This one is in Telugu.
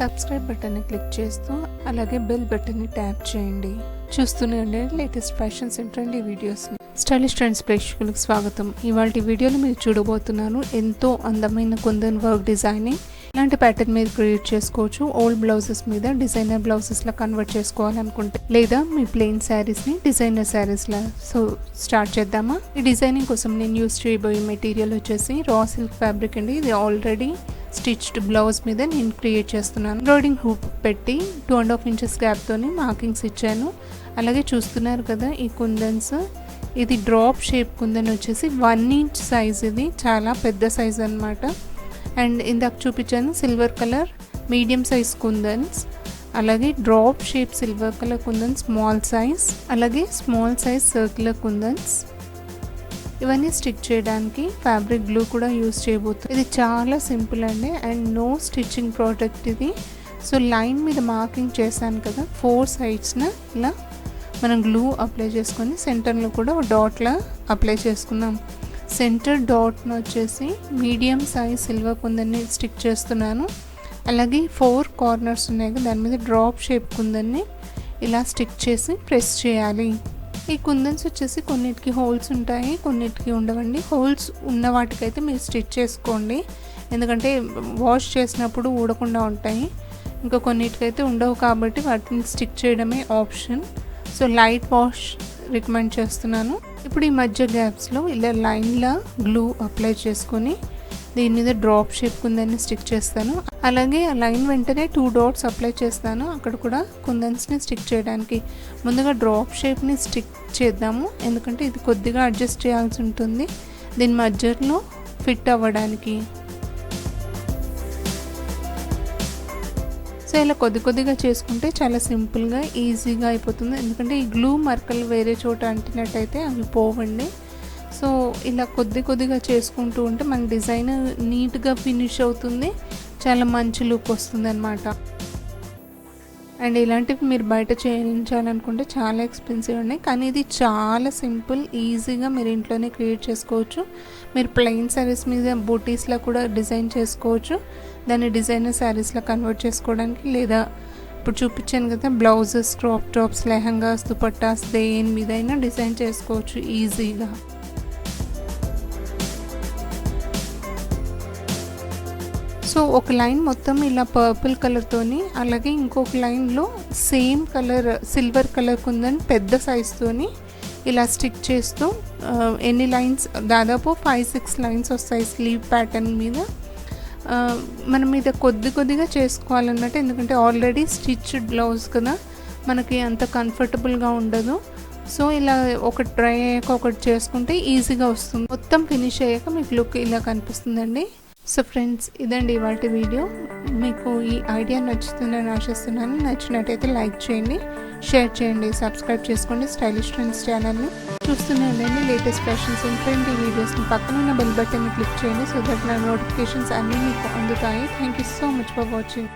సబ్స్క్రైబ్ బటన్ని క్లిక్ చేస్తూ అలాగే బెల్ బటన్ని ట్యాప్ చేయండి. చూస్తూనే ఉండండి లేటెస్ట్ ఫ్యాషన్స్ అండ్ ట్రెండీ వీడియోస్ని స్టైలిష్ ట్రెండ్స్ ప్రేక్షకులకు స్వాగతం. ఇవాళ వీడియోలో మీరు చూడబోతున్నాను ఎంతో అందమైన కుందన్ వర్క్ డిజైనింగ్ ఇలాంటి ప్యాటర్న్ మీద క్రియేట్ చేసుకోవచ్చు. ఓల్డ్ బ్లౌజెస్ మీద డిజైనర్ బ్లౌజెస్లా కన్వర్ట్ చేసుకోవాలనుకుంటే లేదా మీ ప్లెయిన్ శారీస్ని డిజైనర్ శారీస్లా సో స్టార్ట్ చేద్దామా? ఈ డిజైనింగ్ కోసం నేను యూస్ చేయబోయే మెటీరియల్ వచ్చేసి రా సిల్క్ ఫ్యాబ్రిక్ అండి. ఇది ఆల్రెడీ స్టిచ్డ్ బ్లౌజ్ మీద నేను క్రియేట్ చేస్తున్నాను. ఎంబ్రాయిడింగ్ హూప్ పెట్టి టూ అండ్ హాఫ్ ఇంచెస్ గ్యాప్తోని మార్కింగ్స్ ఇచ్చాను. అలాగే చూస్తున్నారు కదా ఈ కుందన్స్. ఇది డ్రాప్ షేప్ కుందన్ వచ్చేసి వన్ ఇంచ్ సైజ్ ఇది. చాలా పెద్ద సైజ్ అనమాట అండ్ ఇందాక చూపించాను silver colour medium size kundans. అలాగే drop shape silver colour kundans small size అలాగే స్మాల్ సైజ్ సర్క్యులర్ కుందన్స్. ఇవన్నీ స్టిక్ చేయడానికి ఫ్యాబ్రిక్ గ్లూ కూడా యూస్ చేయబోతుంది ఇది చాలా సింపుల్ అండి. అండ్ నో స్టిచ్చింగ్ ప్రోడక్ట్ ఇది. సో లైన్ మీద మార్కింగ్ చేశాను కదా ఫోర్ సైడ్స్న ఇలా మనం గ్లూ అప్లై చేసుకొని సెంటర్లో కూడా డాట్లా అప్లై చేసుకున్నాం. సెంటర్ డాట్ను వచ్చేసి మీడియం సైజ్ సిల్వర్ కుందన్ని స్టిక్ చేస్తున్నాను. అలాగే ఫోర్ కార్నర్స్ ఉన్నాయి కదా దాని మీద డ్రాప్ షేప్ కుందన్ని ఇలా స్టిక్ చేసి ప్రెస్ చేయాలి. ఈ కుందన్స్ వచ్చేసి కొన్నిటికి హోల్స్ ఉంటాయి కొన్నిటికి ఉండవండి. హోల్స్ ఉన్న వాటికైతే మీరు స్టిచ్ చేసుకోండి. ఎందుకంటే వాష్ చేసినప్పుడు ఊడకుండా ఉంటాయి. ఇంకా కొన్నిటికైతే ఉండవు కాబట్టి వాటిని స్టిక్ చేయడమే option. So light wash recommend చేస్తున్నాను. ఇప్పుడు ఈ మధ్య గ్యాప్స్లో ఇలా లైన్లా గ్లూ అప్లై చేసుకొని దీని మీద డ్రాప్ షేప్ కుందని స్టిక్ చేస్తాను. అలాగే ఆ లైన్ వెంటనే టూ డాట్స్ అప్లై చేస్తాను. అక్కడ కూడా కుందన్స్ని స్టిక్ చేయడానికి. ముందుగా డ్రాప్ షేప్ని స్టిక్ చేద్దాము. ఎందుకంటే ఇది కొద్దిగా అడ్జస్ట్ చేయాల్సి ఉంటుంది. దీని మధ్యలో ఫిట్ అవ్వడానికి. సో ఇలా కొద్ది కొద్దిగా చేసుకుంటే చాలా సింపుల్గా ఈజీగా అయిపోతుంది. ఎందుకంటే ఈ గ్లూ మరకలు వేరే చోట అంటినట్టయితే అవి పోవండి. సో ఇలా కొద్ది కొద్దిగా చేసుకుంటూ ఉంటే మన డిజైన్ నీట్గా ఫినిష్ అవుతుంది. చాలా మంచి లుక్ వస్తుంది అనమాట అండ్ ఇలాంటివి మీరు బయట చేయించాలనుకుంటే చాలా ఎక్స్పెన్సివ్ ఉన్నాయి. కానీ ఇది చాలా సింపుల్ ఈజీగా మీరు ఇంట్లోనే క్రియేట్ చేసుకోవచ్చు. మీరు ప్లెయిన్ శారీస్ మీద బూటీస్లో కూడా డిజైన్ చేసుకోవచ్చు. దాన్ని డిజైనర్ శారీస్లో కన్వర్ట్ చేసుకోవడానికి లేదా ఇప్పుడు చూపించాను కదా blouses crop tops lehengas dupattas దేని మీద అయినా డిజైన్ చేసుకోవచ్చు ఈజీగా. సో ఒక లైన్ మొత్తం ఇలా పర్పుల్ కలర్తోని అలాగే ఇంకొక లైన్లో సేమ్ కలర్ సిల్వర్ కలర్ కుందని పెద్ద సైజ్తోని ఇలా స్టిక్ చేస్తూ ఎన్ని లైన్స్ దాదాపు ఫైవ్ సిక్స్ లైన్స్ వస్తాయి స్లీవ్ ప్యాటర్న్ మీద. మనం మీద కొద్ది కొద్దిగా చేసుకోవాలన్నట్టు ఎందుకంటే ఆల్రెడీ స్టిచ్డ్ బ్లౌజ్ కదా మనకి అంత కంఫర్టబుల్గా ఉండదు. సో ఇలా ఒకటి ట్రై అయ్యాక ఒకటి చేసుకుంటే ఈజీగా వస్తుంది. మొత్తం ఫినిష్ అయ్యాక మీకు లుక్ ఇలా కనిపిస్తుందండి. సో ఫ్రెండ్స్ ఇదండి ఇవాటి వీడియో. మీకు ఈ ఐడియా నచ్చుతుందని ఆశిస్తున్నాను. నచ్చినట్టయితే లైక్ చేయండి షేర్ చేయండి సబ్స్క్రైబ్ చేసుకోండి స్టైలిష్ ట్రెండ్స్ ఛానల్ని. చూస్తూనే ఉండండి లేటెస్ట్ ఫ్యాషన్స్ అండ్ ట్రెండీ వీడియోస్ని పక్కన ఉన్న బెల్ బటన్ని క్లిక్ చేయండి సో దట్ నా నోటిఫికేషన్స్ అన్నీ మీకు అందుతాయి. Thank you so much for watching